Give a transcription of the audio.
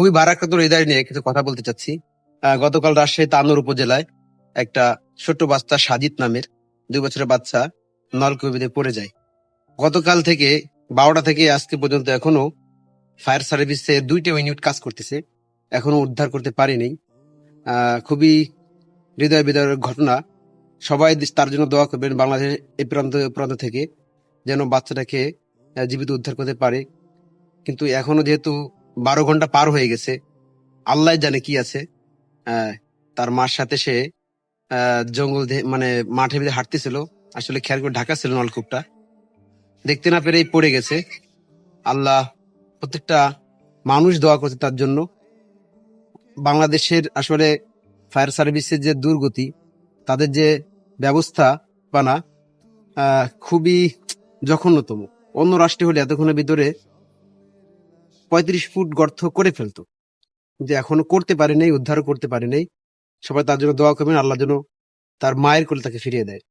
খুবই বারাক্রান্ত হৃদয় নিয়ে কিছু কথা বলতে চাচ্ছি। গতকাল রাজশাহী তানোর উপজেলায় একটা ছোট্ট বাচ্চা সাজিদ নামের দুই বছরের বাচ্চা নলকূপে পড়ে যায়। গতকাল থেকে বারোটা থেকে আজকে পর্যন্ত এখনও ফায়ার সার্ভিসে দুইটা ইউনিট কাজ করতেছে। এখনও উদ্ধার করতে পারেনি। খুবই হৃদয় বিদয়ের ঘটনা। সবাই তার জন্য দোয়া করবেন বাংলাদেশের এই প্রান্ত প্রান্ত থেকে যেন বাচ্চাটাকে জীবিত উদ্ধার করতে পারে। কিন্তু এখনও যেহেতু বারো ঘণ্টা পার হয়ে গেছে। আল্লাহ জানে কি আছে। তার মার সাথে সে জঙ্গল মানে মাঠে ভিতরে হাঁটতেছিল। আসলে খেয়াল করে ঢাকা ছিল নলকূপটা। দেখতে না পেরেই পড়ে গেছে। আল্লাহ প্রত্যেকটা মানুষ দোয়া করছে তার জন্য। বাংলাদেশের আসলে ফায়ার সার্ভিসের যে দুর্গতি, তাদের যে ব্যবস্থা পানা খুবই জঘন্যতম। অন্য রাষ্ট্রে হলে এতক্ষণের ভিতরে পঁয়ত্রিশ ফুট গর্ত করে ফেলতো। যে এখনও করতে পারে নাই উদ্ধারও করতে পারে নাই সবাই তার জন্য দোয়া করবেন, আল্লাহ যেন তার মায়ের কোলে তাকে ফিরিয়ে দেয়।